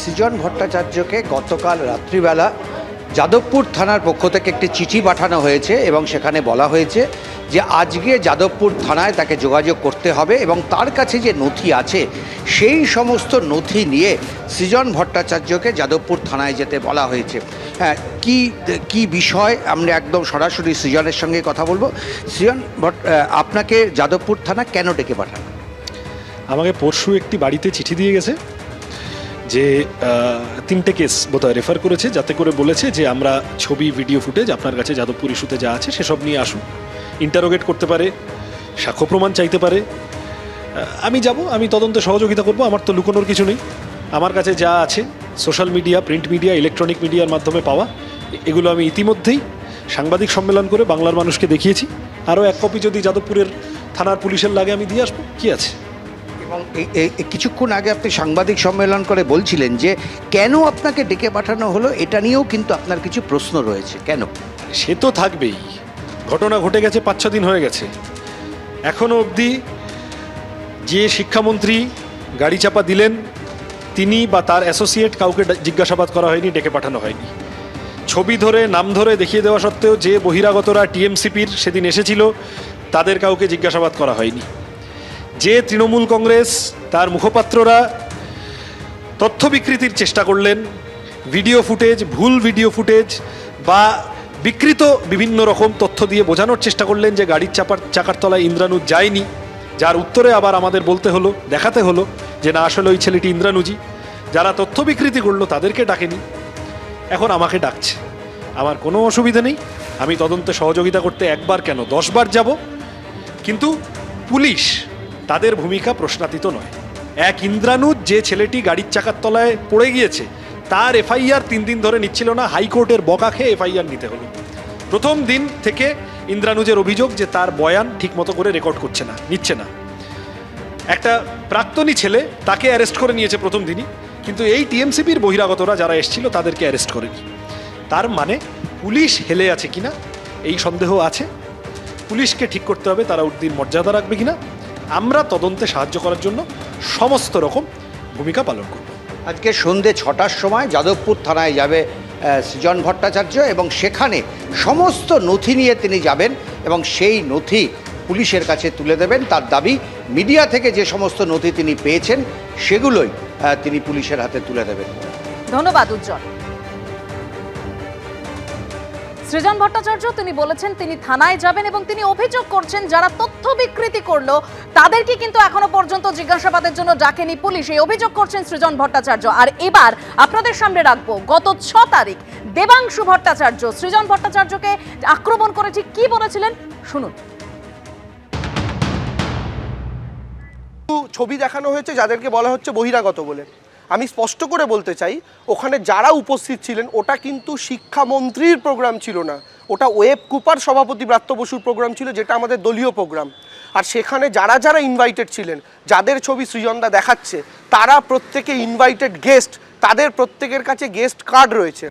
সৃজন ভট্টাচার্যকে গতকাল রাত্রিবেলা যাদবপুর থানার পক্ষ থেকে একটি চিঠি পাঠানো হয়েছে এবং সেখানে বলা হয়েছে যে আজকে যাদবপুর থানায় তাকে যোগাযোগ করতে হবে এবং তার কাছে যে নথি আছে, সেই সমস্ত নথি নিয়ে সৃজন ভট্টাচার্যকে যাদবপুর থানায় যেতে বলা হয়েছে। হ্যাঁ কি কি বিষয়? আমরা একদম সরাসরি সৃজনের সঙ্গে কথা বলব। সৃজন ভট্ট আপনাকে যাদবপুর থানা কেন ডেকে পাঠানো? আমাকে পরশু একটি বাড়িতে চিঠি দিয়ে গেছে। যে তিনটে কেস বোধহয় রেফার করেছে, যাতে করে বলেছে যে, আমরা ছবি ভিডিও ফুটেজ আপনার কাছে যাদবপুর ইস্যুতে যা আছে সেসব নিয়ে আসুন। ইন্টারোগেট করতে পারে, সাক্ষ্য প্রমাণ চাইতে পারে। আমি যাব, আমি তদন্তে সহযোগিতা করব, আমার তো লুকোনোর কিছু নেই। আমার কাছে যা আছে social media print media electronic মিডিয়ার মাধ্যমে পাওয়া, এগুলো আমি ইতিমধ্যেই সাংবাদিক সম্মেলন করে বাংলার মানুষকে দেখিয়েছি। আরও এক কপি যদি যাদবপুরের থানার পুলিশের লাগে আমি দিয়ে আসব। কী আছে? এবং কিছুক্ষণ আগে আপনি সাংবাদিক সম্মেলন করে বলছিলেন যে কেন আপনাকে ডেকে পাঠানো হলো, এটা নিয়েও কিন্তু আপনার কিছু প্রশ্ন রয়েছে। কেন? সে তো থাকবেই। ঘটনা ঘটে গেছে পাঁচ দিন হয়ে গেছে। এখনও অবধি যে শিক্ষামন্ত্রী গাড়ি চাপা দিলেন, তিনি বা তার অ্যাসোসিয়েট কাউকে জিজ্ঞাসাবাদ করা হয়নি, ডেকে পাঠানো হয়নি। ছবি ধরে, নাম ধরে দেখিয়ে দেওয়া সত্ত্বেও যে বহিরাগতরা টিএমসিপির সেদিন এসেছিল, তাদের কাউকে জিজ্ঞাসাবাদ করা হয়নি। যে তৃণমূল কংগ্রেস তার মুখপাত্ররা তথ্য বিকৃতির চেষ্টা করলেন, ভিডিও ফুটেজ, ভুল ভিডিও ফুটেজ বা বিকৃত বিভিন্ন রকম তথ্য দিয়ে বোঝানোর চেষ্টা করলেন যে গাড়ির চাপার চাকার তলায় ইন্দ্রানুজ যায়নি। যার উত্তরে আবার আমাদের বলতে হলো, দেখাতে হলো যে না, আসলে ওই ছেলেটি ইন্দ্রানুজি যারা তথ্য বিকৃতি করল তাদেরকে ডাকেনি। এখন আমাকে ডাকছে। আমার কোনো অসুবিধা নেই। আমি তদন্তে সহযোগিতা করতে একবার কেন, দশবার যাব। কিন্তু পুলিশ তাদের ভূমিকা প্রশ্নাতীত নয়। এক ইন্দ্রানুজ যে ছেলেটি গাড়ির চাকার তলায় পড়ে গিয়েছে, তার এফআইআর তিন দিন ধরে নিচ্ছিল না, হাইকোর্টের বকা খেয়ে এফআইআর নিতে হলো। প্রথম দিন থেকে ইন্দ্রানুজের অভিযোগ যে তার বয়ান ঠিকমতো করে রেকর্ড করছে না, নিচ্ছে না। একটা প্রাক্তনী ছেলে তাকে অ্যারেস্ট করে নিয়েছে প্রথম দিনই, কিন্তু এই টিএমসিপির বহিরাগতরা যারা এসেছিল তাদেরকে অ্যারেস্ট করেনি। তার মানে পুলিশ হেলে আছে কিনা, এই সন্দেহ আছে। পুলিশকে ঠিক করতে হবে তারা উদ্দিন মর্যাদা রাখবে কিনা আমরা তদন্তে সাহায্য করার জন্য সমস্ত রকম ভূমিকা পালন করব। আজকে সন্ধে ছটার সময় যাদবপুর থানায় যাবে সৃজন ভট্টাচার্য এবং সেখানে সমস্ত নথি নিয়ে তিনি যাবেন এবং সেই নথি পুলিশের কাছে তুলে দেবেন। তার দাবি মিডিয়া থেকে যে সমস্ত নথি তিনি পেয়েছেন সেগুলোই তিনি পুলিশের হাতে তুলে দেবেন। ধন্যবাদ উজ্জ্বল। সৃজন ভট্টাচার্য, তিনি বলেছেন তিনি থানায় যাবেন এবং তিনি অভিযোগ করছেন যারা তথ্য বিকৃতি করল, তাদেরকে কিন্তু এখনও পর্যন্ত জিজ্ঞাসাবাদের জন্য ডাকেনি পুলিশ। এই অভিযোগ করছেন সৃজন ভট্টাচার্য। আর এবার আপনাদের সামনে রাখব, গত ছ তারিখ দেবাংশু ভট্টাচার্য, সৃজন ভট্টাচার্যকে আক্রমণ করে ঠিক কি বলেছিলেন? শুনুন। ছবি দেখানো হয়েছে, যাদেরকে বলা হচ্ছে বহিরাগত বলে। আমি স্পষ্ট করে বলতে চাই, ওখানে যারা উপস্থিত ছিলেন, ওটা কিন্তু শিক্ষামন্ত্রীর প্রোগ্রাম ছিল না। ওটা ওয়েব কুপার সভাপতি ব্রাত্য বসুর প্রোগ্রাম ছিল, যেটা আমাদের দলীয় প্রোগ্রাম আর সেখানে যারা যারা ইনভাইটেড ছিলেন, যাদের ছবি সৃজনদা দেখাচ্ছে, তারা প্রত্যেকে ইনভাইটেড গেস্ট তাদের প্রত্যেকের কাছে গেস্ট কার্ড রয়েছে।